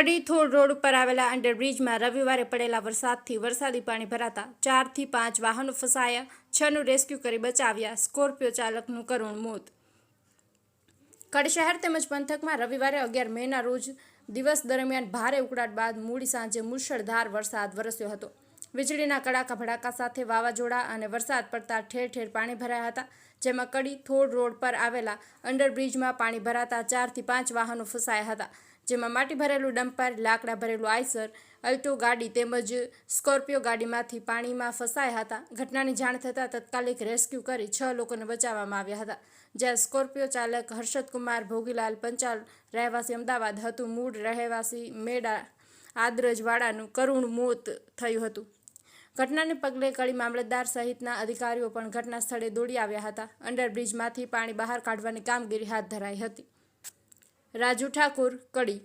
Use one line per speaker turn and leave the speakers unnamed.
કડી થોડ રોડ ઉપર આવેલા અંડરબ્રિજમાં રવિવારે પડેલા વરસાદથી વરસાદી પાણી ભરાતા ચારથી પાંચ વાહનો ફસાયા, છનું રેસ્ક્યુ કરી બચાવ્યા, સ્કોર્પિયો ચાલકનું કરુણ મોત. કડી શહેર તેમજ પંથકમાં રવિવારે અગિયાર મેના રોજ દિવસ દરમિયાન ભારે ઉકળાટ બાદ મૂડી સાંજે મુશળધાર વરસાદ વરસ્યો હતો. વીજળીના કડાકા ભડાકા સાથે વાવાઝોડા અને વરસાદ પડતા ઠેર ઠેર પાણી ભરાયા હતા, જેમાં કડી થોડ રોડ પર આવેલા અંડરબ્રિજમાં પાણી ભરાતા ચારથી પાંચ વાહનો ફસાયા હતા. જેમાં માટી ભરેલું ડમ્પર, લાકડા ભરેલું આઈસર, અલ્ટો ગાડી તેમજ સ્કોર્પિયો ગાડીમાંથી પાણીમાં ફસાયા હતા. ઘટનાની જાણ થતાં તત્કાલિક રેસ્ક્યુ કરી છ લોકોને બચાવવામાં આવ્યા હતા. જ્યાં સ્કોર્પિયો ચાલક હર્ષદ કુમાર ભોગીલાલ પંચાલ, રહેવાસી અમદાવાદ હતું. મૂળ રહેવાસી મેડા આદ્રજવાડાનું કરુણ મોત થયું હતું. ઘટનાને પગલે કડી મામલતદાર સહિતના અધિકારીઓ પણ ઘટના સ્થળે દોડી આવ્યા હતા. અંડરબ્રિજમાંથી પાણી બહાર કાઢવાની કામગીરી હાથ ધરાઈ હતી. રાજુ ઠાકુર કડી